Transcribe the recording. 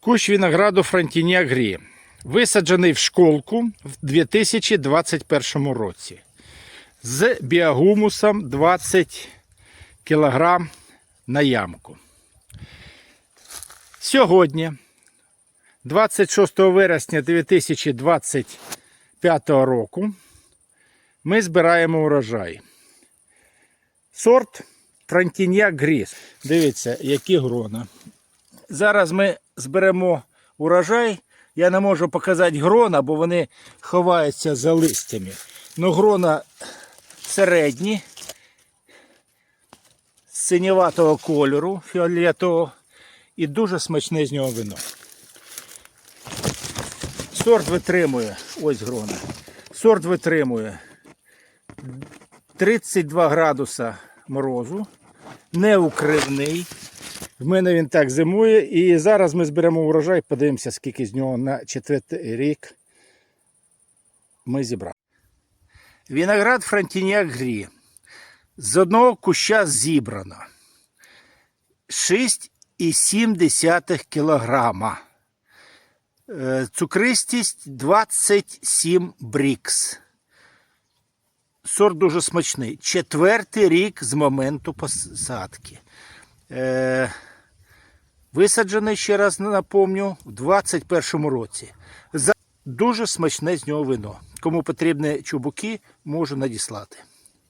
Кущ винограду Фронтіні Грі. Висаджений в школку в 2021 році. З біогумусом 20 кг на ямку. Сьогодні, 26 вересня 2025 року, ми збираємо урожай. Сорт Фронтінья Гріс. Дивіться, які грона. Зараз ми зберемо урожай. Я не можу показати грона, бо вони ховаються за листями. Ну, грона середні, синєватого кольору, фіолетового, і дуже смачне з нього вино. Сорт витримує, ось грона. Сорт витримує 32 градуса морозу, неукривний. В мене він так зимує. І зараз ми зберемо урожай, подивимося, скільки з нього на четвертий рік ми зібрали. Виноград Фронтіняк Грі. З одного куща зібрано 6,7 кілограма. Е, Цукристість 27 брікс. Сорт дуже смачний. Четвертий рік з моменту посадки. Е, висаджений, ще раз напомню, в 2021 році. Дуже смачне з нього вино. Кому потрібні чубуки, можу надіслати.